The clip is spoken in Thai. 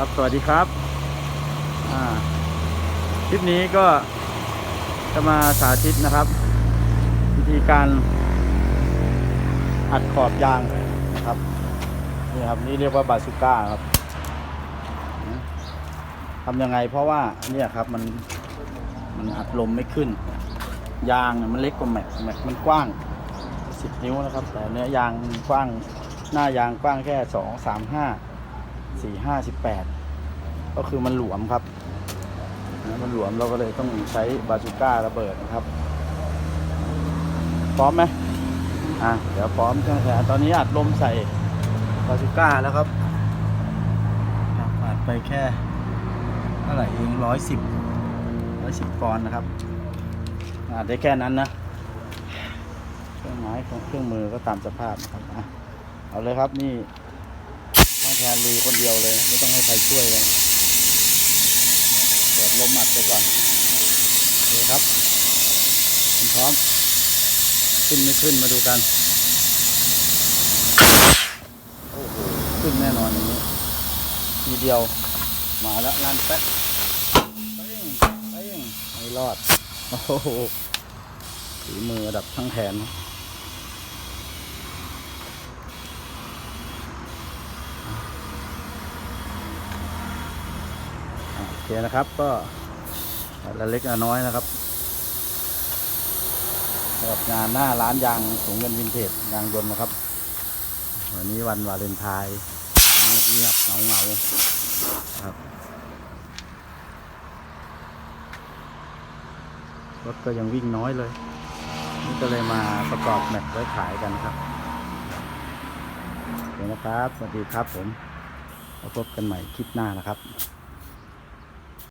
ครับ สวัสดีครับ คลิปนี้ก็จะมาสาธิตนะครับ วิธีการอัดขอบยางนะครับ นี่ครับ นี่เรียกว่าบาซูก้าครับทำยังไงเพราะว่าเนี่ยครับมันมันอัดลมไม่ขึ้น ยางเนี่ยมันเล็กกว่าแม็กแม็กมันกว้าง10นิ้วนะครับ แต่เนื้อยางมันกว้างหน้ายางกว้างแค่2 3 5 4 5 18ก็คือมันหลวมครับมันหลวมเราก็เลยต้องใช้บาซูก้าระเบิดนะครับ พร้อมไหมอะเดี๋ยวพร้อมช่างแสตอนนี้อัดลมใส่บาซูก้าแล้วครับอัดไปแค่เท่าไหร่เองร้อยสิบร้อยสิบปอนด์นะครับอัดได้แค่นั้นนะเครื่องไม้ของเครื่องมือก็ตามสภาพนะครับอะเอาเลยครับนี่ แทนลุยคนเดียวเลย ไม่ต้องให้ใครช่วยเลยเปิดลมอัดไปก่อนโอเคครับผมพร้อม ขึ้นไม่ขึ้นมาดูกัน โอ้โห ขึ้นแน่นอนอย่างนี้ ทีเดียว มาแล้วลันแป๊กไปเองไปเองไม่รอด โอ้โหฝีมือระดับทั้งแขนนะอะโอ เคนะครับก็ละเล็กละน้อยนะครับสำหรับงานหน้าร้านยางสูงเงินวินเทจยางยนต์นะครับ วันนี้วันวาเลนไทน์เงียบๆเงาครับรถก็ยังวิ่งน้อยเลย นี่ก็เลยมาประกอบแม็กไว้ขายกันครับโอเคนะครับ สวัสดีครับผมพบกันใหม่คลิปหน้านะครับ